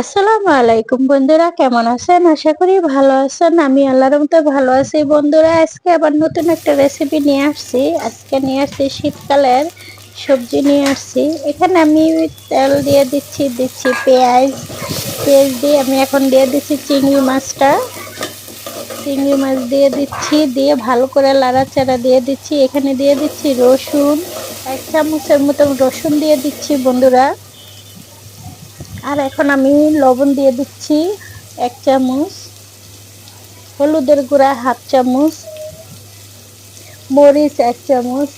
আসসালামু আলাইকুম বন্ধুরা, কেমন আছেন? আশা করি ভালো আছেন। আমি আল্লাহর মতো ভালো আছি। বন্ধুরা, আজকে আবার নতুন একটা রেসিপি নিয়ে আসছি। আজকে নিয়ে আসছি শীতকালের সবজি নিয়ে আসছি। এখানে আমি তেল দিয়ে দিচ্ছি দিচ্ছি পেঁয়াজ। পেঁয়াজ দিয়ে আমি এখন দিয়ে দিচ্ছি চিংড়ি মাছটা। চিংড়ি মাছ দিয়ে দিচ্ছি, দিয়ে ভালো করে লাড়াচাড়া দিয়ে দিচ্ছি। এখানে দিয়ে দিচ্ছি রসুন। এক চামচের মতন রসুন দিয়ে দিচ্ছি বন্ধুরা। আর এখন আমি লবণ দিয়ে দিচ্ছি এক চামচ, হলুদের গুঁড়া হাফ চামচ, মরিচ এক চামচ,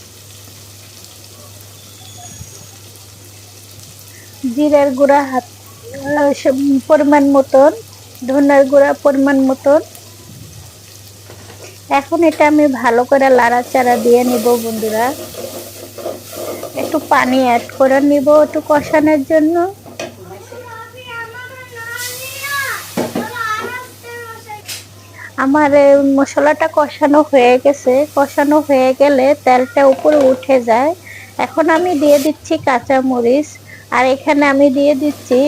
জিরার গুঁড়া হাত পরিমাণ মতন, ধনার গুঁড়া পরিমাণ মতন। এখন এটা আমি ভালো করে লাড়াচাড়া দিয়ে নিব বন্ধুরা। একটু পানি অ্যাড করে নিব একটু কষানোর জন্য। আমার মশলাটা কষানো হয়ে গেছে। কষানো হয়ে গেলে তেলটা উপরে উঠে যায়। এখন আমি দিয়ে দিচ্ছি কাঁচা মরিচ আর এখানে আমি দিয়ে দিচ্ছি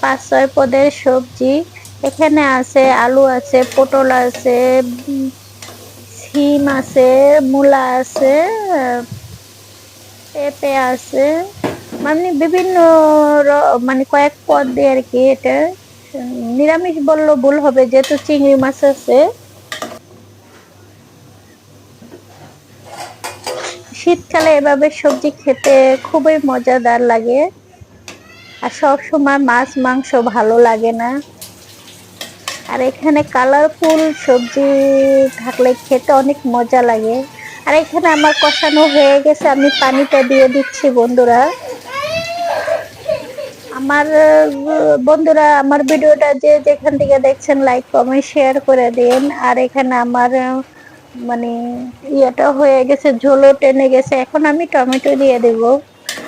পাঁচ, ছয় পদের সবজি। এখানে আছে আলু আছে, পটল আছে সিম আছে, মূলা আছে পেঁপে আছে। মানে বিভিন্ন মানে কয়েক পদ দিয়ে আর কি এটা। নিরামিষ বলল ভুল হবে, যেহেতু চিংড়ি মাছ আছে। শীতকালে এভাবে সবজি খেতে খুবই মজাদার লাগে। আর সব সময় মাছ, মাংস ভালো লাগে না। আর এখানে কালারফুল সবজি থাকলে খেতে অনেক মজা লাগে। আর এখানে আমার কষানো হয়ে গেছে, আমি পানিটা দিয়ে দিচ্ছি বন্ধুরা। আমার বন্ধুরা, আমার ভিডিওটা যে যেখান থেকে দেখছেন লাইক কমেন্ট শেয়ার করে দিন। আর এখানে আমার মানে ইয়েটা হয়ে গেছে, ঝোলও টেনে গেছে। এখন আমি টমেটো দিয়ে দেব।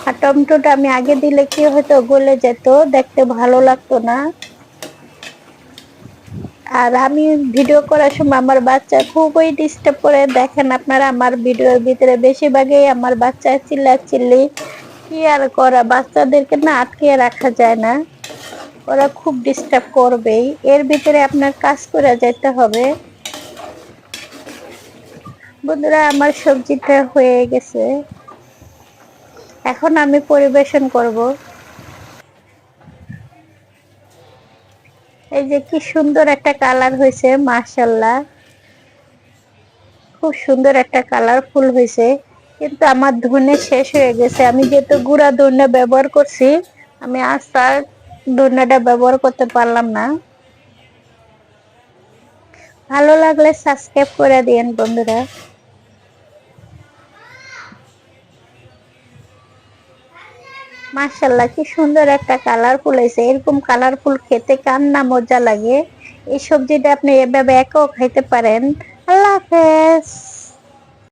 আর টমেটোটা আমি আগে দিলে কি হয়তো গলে যেত, দেখতে ভালো লাগতো না। আর আমি ভিডিও করার সময় আমার বাচ্চা খুবই ডিস্টার্ব করে। দেখেন আপনারা, আমার ভিডিওর ভিতরে বেশিরভাগই আমার বাচ্চা চিল্লা চিল্লি কি আর করা? বাচ্চাদেরকে না আটকে রাখা যায় না। ওরা খুব ডিস্টার্ব করবেই। এর ভিতরে আপনার কাজ করে যেতে হবে। বন্ধুরা, আমার সবজিটা হয়ে গেছে। এখন আমি পরিবেশন করব। এই যে কি সুন্দর একটা কালার হয়েছে মার্শাল্লাহ খুব সুন্দর একটা কালারফুল হয়েছে। কিন্তু আমার ধনে শেষ হয়ে গেছে। আমি যেহেতু গুঁড়া ধনে ব্যবহার করছি, আমি আস্তার ধনেটা ব্যবহার করতে পারলাম না। ভালো লাগলে সাবস্ক্রাইব করে দিন বন্ধুরা। মার্শাল্লাহ কি সুন্দর একটা কালারফুল হয়েছে। এরকম কালারফুল খেতে কার না মজা লাগে? এই সবজিটা আপনি এভাবে একাও খাইতে পারেন। আল্লাহ হাফেজ।